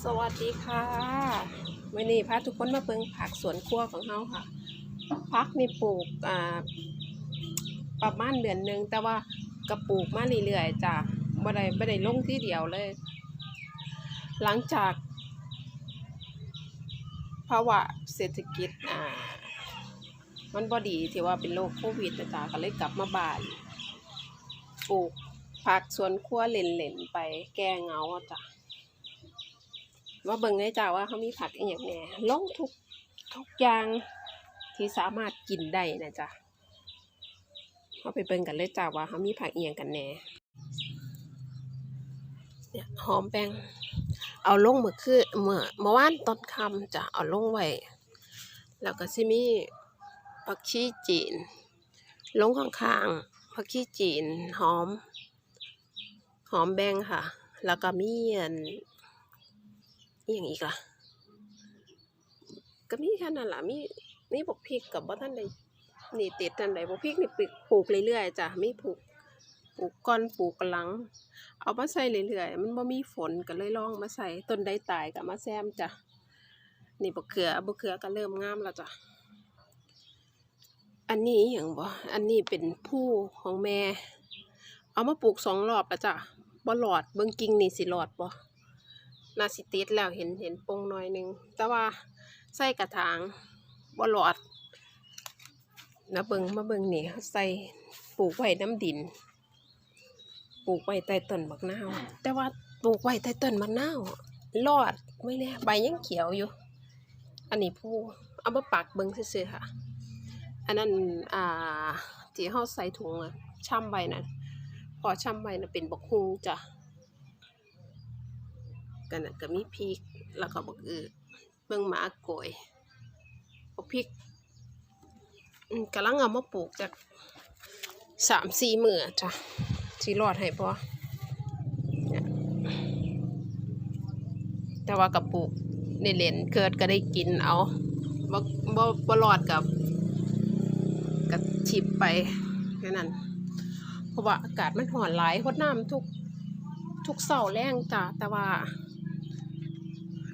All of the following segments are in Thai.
สวัสดีค่ะวันนี้พาทุกคนมาเบิ่งผักสวนครัวของเราค่ะผักนี่ปลูกอ่าประมาณเดือนหนึ่งแต่ว่าก็ปลูกมาเรื่อยๆจ้ะบ่ได้บ่ได้ลงที่เดียวเลย หลังจากภาวะเศรษฐกิจอ่ามันบ่ดีที่ว่าเป็นโรคโควิดจ๊ะก็เลยกลับมาบ้านปลูกผักสวนครัวเล่นๆไปแก้เงาจ้ะ ว่าเบิ่งได้จ้าว่าเขามีผักอีกอย่างแหน่ลงทุกทุกอย่างที่สามารถกินได้นะจ๊ะเขาไปเบิ่งกันเลยจ้าว่าเขามีผักอีย่างกันแหน่เนี่ยหอมแป้งเอาลงเมื่อคือเมื่อเมื่อวานตอนค่ำจะเอาลงไว้แล้วก็สิมีผักชีจีน ลงข้างๆผักชีจีนหอม หอมแบงค่ะ แล้วก็มีอัน อย่างอีกล่ะ ก็มีแค่นั้นล่ะมีมีบอกพริกกับบ่ท่านใดนี่ติดท่านใดบอกพริกนี่ปลูกปลูกเรื่อยๆจ้ะไมีปลูกปลูกก้อนปลูกหลัง เอามาใส่เรื่อยๆมันบ่มีฝนก็เลยลองมาใส่ต้นใดตายก็มาแซมจ้ะนี่บกเขือบกเขือก็เริ่มงามแล้วจ้ะอันนี้อย่างบ่อันนี้เป็นผู้ของแม่ เอามาปลูกสองรอบแล้วจ้ะบ่หลอดเบิ่งกิ่งนี่สิหลอดบ่ น่าสิติดแล้วเห็นเห็นปงหน่อยหนึง แต่ว่าใส่กระถางบ่หลอดนะเบิงมาเบิงนี่ใส่ปลูกไว้น้ำดิน ปลูกไว้ใต้ต้นมะนาว แต่ว่าปลูกไว้ใต้ต้นมะนาวรอดไม่แน่ใบยังเขียวอยู่ อันนี้ผู้เอามาปักเบิงซื่อๆค่ะ อันนั้นอ่าที่เขาใส่ถุงอะช่ำใบนั่นพอช่ำใบน่ะเป็นบกฮุงจ้ะ กันน่ะก็มีพริกแล้วก็บักอือเบิ่งหมาโกยบักพริกกำลังเอามาปลูกจากสามสี่มื้อจ้ะสิรอดให้พอแต่ว่ากับปลูกในเลนเกิดก็ได้กินเอาบ่บ่บ่รอดกับกับฉิบไปแค่นั้น เพราะว่าอากาศมันร้อนหลายรดน้ำทุกทุกเสาร์แรงจ้ะแต่ว่า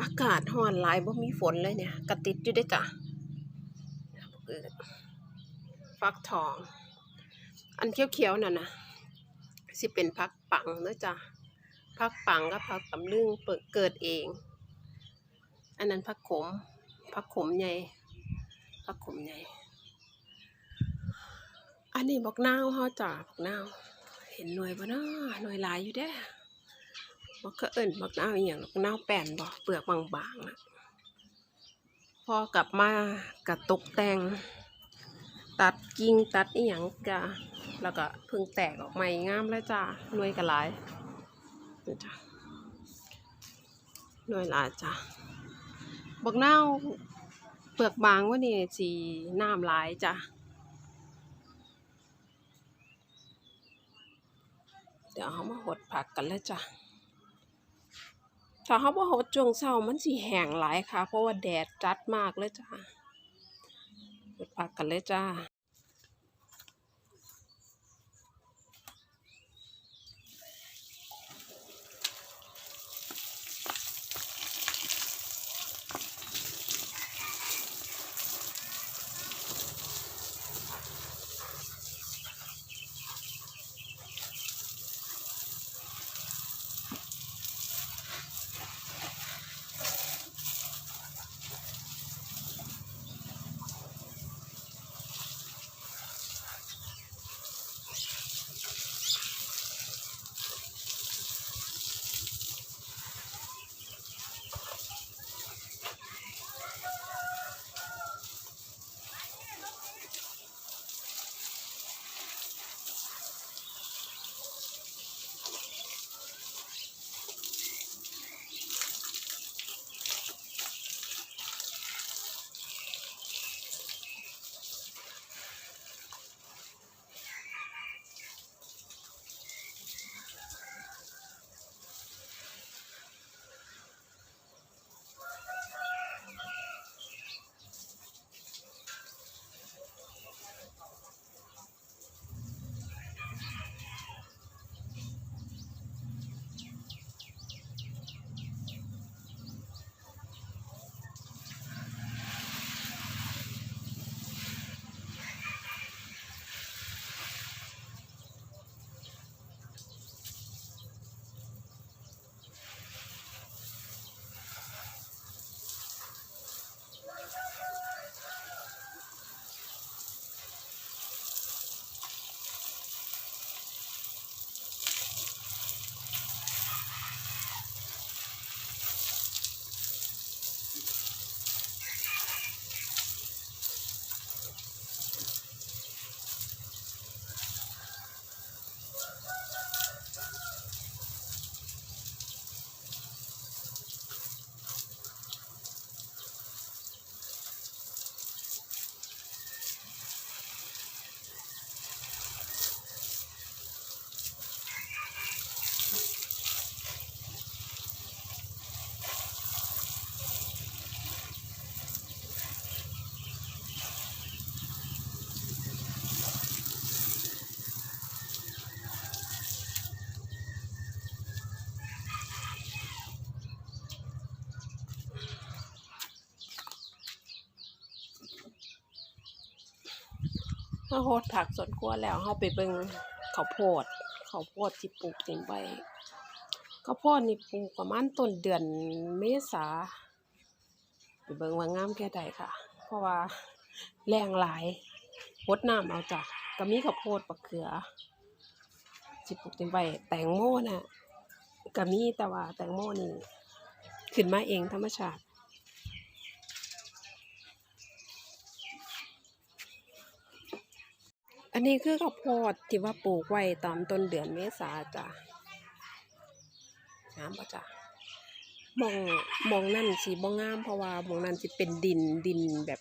อากาศร้อนหลายบ่มีฝนเลยเนี่ยกระติดอยู่เด้จ้ะฟักทอง อันเขียวๆนั่นนะสิเป็นพักปังเด้อจ้ะพักปังกับพักตำลึงเปิดเกิดเอง อันนั้นพักขมพักขมใหญ่พักขมใหญ่อันนี้บักนาวเฮาจ้ะบักนาวเห็นหน่วยบ่เนาะหน่วยหลายอยู่เด้อ มันก็เอิ้นบักนาอหย่างบักนาแป้นบ่เปลือกบางๆนะพอกลับมากระตกแต่ง ตัดกิ่งตัดอีหยังจ้ะแล้วก็เพิ่งแตกออกใหม่งามแล้วจ้าหน่วยก็หลายนี่จ้ะหน่วยหลายจ้ะบักนาเปลือกบางว่านี่สีน้ำหลายจ้ะเดี๋ยวเอามาหดผักกันแล้วจ้ะ ถ้าเขาบ่หดจวงเศร้ามันสิแห้งหลายค่ะ เพราะว่าแดดจัดมากเลยจ้าเปิดผักกันเลยจ้า มาโพดผักสวนครัวแล้วเฮาไปเบิ่งข้าวโพดข้าวโพดที่ปลูกเต็มใบข้าวโพดนี่ปลูกประมาณต้นเดือนเมษาไปเบิ่งว่างามแค่ใดค่ะ เพราะว่าแรงหลายรดน้ำเอาจ้ะก็มีข้าวโพดบักเขือสิปลูกเต็มใบแตงโมน่ะก็มีแต่ว่าแตงโมนี่ขึ้นมาเองธรรมชาติ อันนี้คือข้าวโพดที่ว่าปลูกไว้ตอนต้นเดือนเมษาจ้ะงามปะจ้ะมองมองนั่นสิบ่งงาม เพราะว่ามองนั่นสิเป็นดินดินแบบ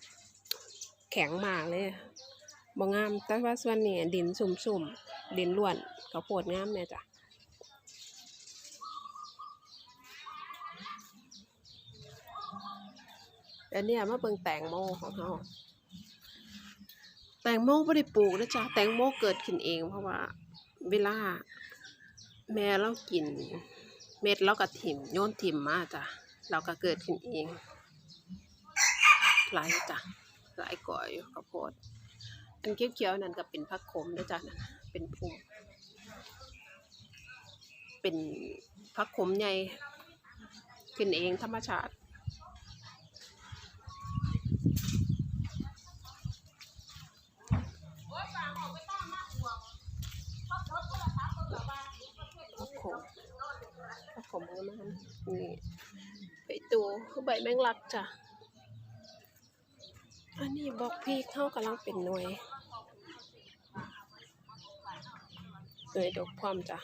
แข็งมากเลยบ่งงาม แต่ว่าส่วนนี้ดินสุ่มๆ ดินล้วนข้าวโพดงามแม่จ้ะอันเนี้ยมาเบิ่งแตงโมของเฮา แตงโมไม่ได้ปลูกนะจ๊ะแตงโมเกิดขึ้นเองเพราะว่า เวลา แม่เรากิน เม็ดเราก็ถิ่มโยนถิ่มมาจ้ะเราก็เกิดขึ้นเองหลายจ้ะหลายก่อยข้าวโพดอันเขียวๆนั่นก็เป็นผักขมนะจ๊ะนะเป็นพุ่มเป็นผักขมใหญ่ขึ้นเองธรรมชาติ ผักขม ผักขมก็มันนี่ใบตูคือใบแมงลักจ้ะ อันนี้บอกพีเข้ากำลังเป็นหน่วยหน่วยดอกความจ้ะ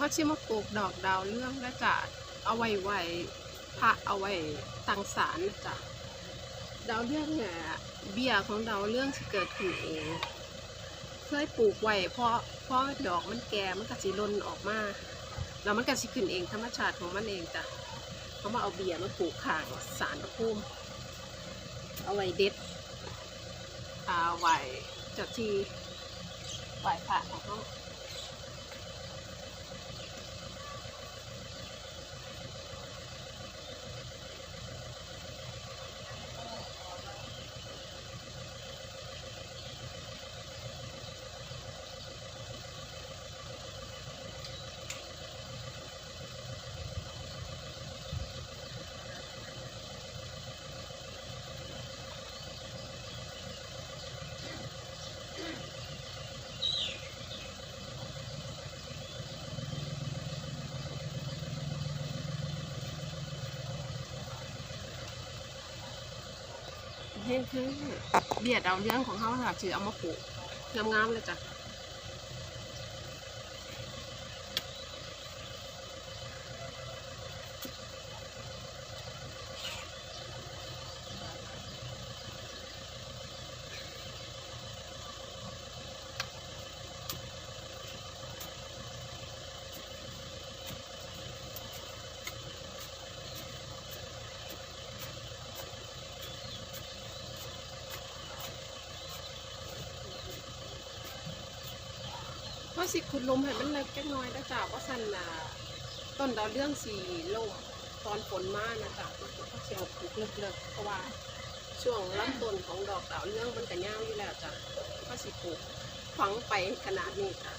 เขาชิมาปลูกดอกดาวเรื่องแล้วจะเอาไว้ไว้พระเอาไว้ตังสารนะจ้ะดาวเรื่องเนี่ยเบี้ยของดาวเรื่องที่เกิดขึ้นเองเคยปลูกไว้เพราะเพราะดอกมันแก่มันก็สิล่นออกมาแล้วมันก็สิขึ้นเองธรรมชาติของมันเองจ้ะเขามาเอาเบี้ยมาปลูกข้างสารพระภูมิเอาไว้เด็ดเอาไว้จ้าที่ไหวพระของเขา นี่คือเบียดเอาเรื่องของเขาค่ะถือเอามาปลูกงามๆเลยจ้ะ สิขุดลมให้มันเล็กจักหน้อยนะจ๊ะว่าสันน่ะต้นดาวเรื่องสีล่มตอนฝนมานะจ๊ะมันก็เสียวปลูกเลิกๆเพราะว่าช่วงลำต้นของดอกดาวเรื่องมันก็ยาวอยู่แล้วจ้ะก็สิปลูกฝังไปขนาดนี้จ้ะ